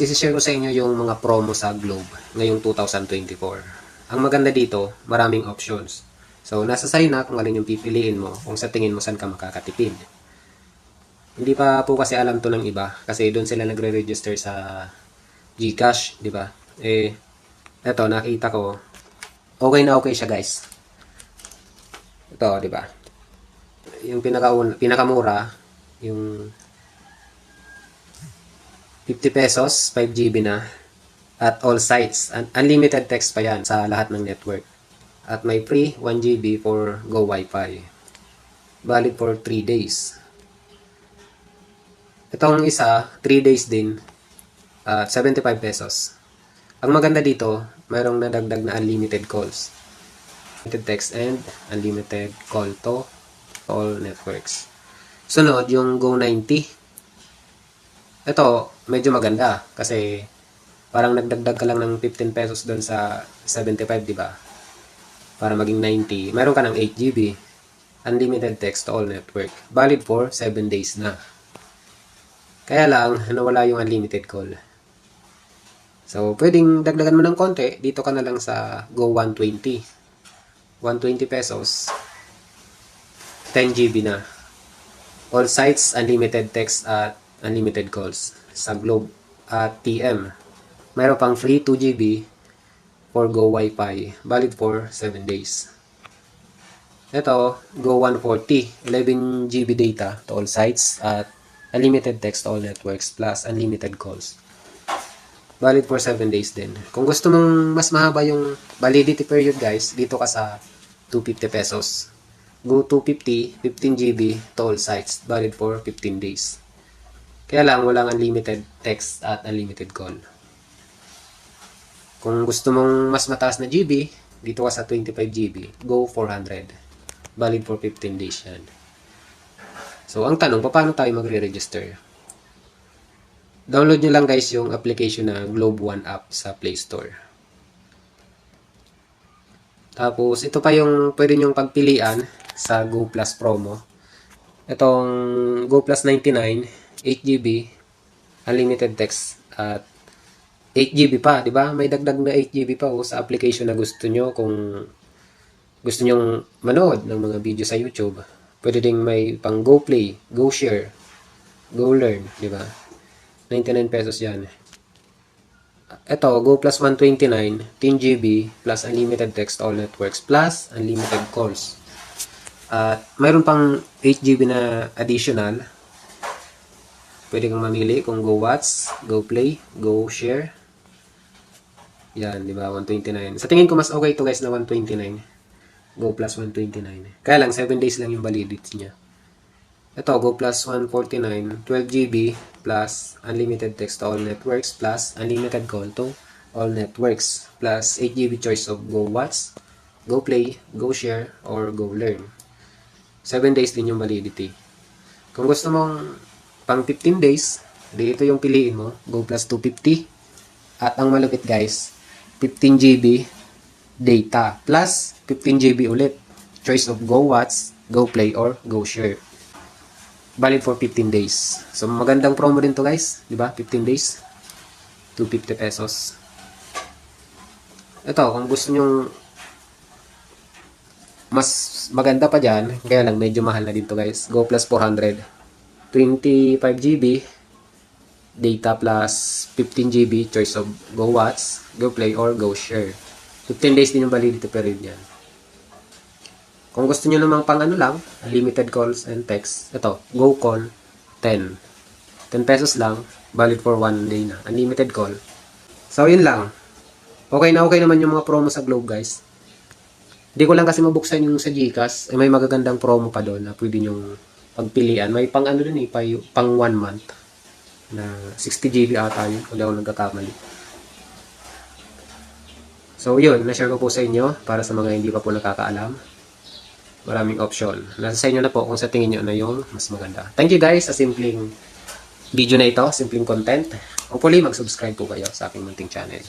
Isishare ko sa inyo yung mga promo sa Globe ngayong 2024. Ang maganda dito, maraming options. So, nasa sa'yo na kung alin yung pipiliin mo kung sa tingin mo saan ka makakatipid. Hindi pa po kasi alam to ng iba kasi doon sila nagre-register sa GCash, di ba? Eh, eto, nakita ko, okay na okay siya guys. Ito, di ba? Yung pinaka pinakamura, yung 50 pesos, 5 GB na. At all sites. Un- unlimited text pa yan sa lahat ng network. At may free 1 GB for Go Wi-Fi. Valid for 3 days. Itong isa, 3 days din. At 75 pesos. Ang maganda dito, mayroong nadagdag na unlimited calls. Unlimited text and unlimited call to all networks. Sunod, yung Go 90. Ito, medyo maganda kasi parang nagdagdag ka lang ng 15 pesos doon sa 75, di ba? Para maging 90. Meron ka ng 8 GB. Unlimited text to all network. Valid for 7 days na. Kaya lang, nawala yung unlimited call. So, pwedeng dagdagan mo ng konti. Dito ka na lang sa Go 120. 120 pesos. 10 GB na. All sites, unlimited text at unlimited calls sa Globe at TM. Mayroon pang free 2 GB for Go Wi-Fi, valid for 7 days. Ito, Go 140, 11 GB data to all sites at unlimited text to all networks plus unlimited calls. Valid for 7 days din. Kung gusto mong mas mahaba yung validity period guys, dito ka sa 250 pesos. Go 250, 15 GB to all sites, valid for 15 days. Kaya lang, walang unlimited text at unlimited call. Kung gusto mong mas mataas na GB, dito ka sa 25 GB, go 400. Valid for 15 days yan. So, ang tanong, paano tayo magre-register? Download nyo lang guys yung application na Globe One app sa Play Store. Tapos, ito pa yung pwede nyong pagpilian sa Go Plus promo. Itong Go Plus 99, 8GB, unlimited text at 8GB pa, di ba? May dagdag na 8GB pa oh, sa application na gusto nyo kung gusto nyong manood ng mga video sa YouTube. Pwede ding may pang Go Play, Go Share, Go Learn, di ba? 99 pesos yan. Ito, Go Plus 129, 10 GB plus unlimited text all networks plus unlimited calls. At mayroon pang 8 GB na additional. Pwede kang mamili kung Go Watch, Go Play, Go Share. Yan, di ba? 129. Sa tingin ko mas okay to guys na 129. Go Plus 129. Kaya lang, 7 days lang yung validity niya. Ito, Go Plus 149, 12 GB plus unlimited text to all networks plus unlimited call to all networks plus 8 GB choice of Go Watch, Go Play, Go Share, or Go Learn. 7 days din yung validity. Kung gusto mong pang 15 days, di ito yung piliin mo, Go Plus 250. At ang malupit guys, 15 GB data plus 15 GB ulit. Choice of Go Watch, Go Play, or Go Share valid for 15 days. So magandang promo din to guys, 'di ba? 15 days. 250 pesos. Ito, kung gusto niyo mas maganda pa diyan, kaya lang medyo mahal na din to guys. Go plus 400. 25 GB data plus 15 GB choice of Go Watch, Go Play or Go Share. 15 days din yung validity period niyan. Kung gusto niyo namang pang ano lang, unlimited calls and text, ito, Go Call 10. 10 pesos lang, valid for one day na. Unlimited call. So, yun lang. Okay na okay naman yung mga promo sa Globe, guys. Hindi ko lang kasi mabuksan yung sa Gcash. Eh, may magagandang promo pa doon na pwede nyong pagpilian. May pang ano dun eh, pang, one month. Na 60 GB ata yun, kung ako nagkakamali. So, yun. Na-share ko po sa inyo para sa mga hindi pa po nakakaalam maraming option. Nasa sa inyo na po kung sa tingin nyo na yung mas maganda. Thank you guys sa simpleng video na ito, simpleng content. Hopefully, mag-subscribe po kayo sa aking munting channel.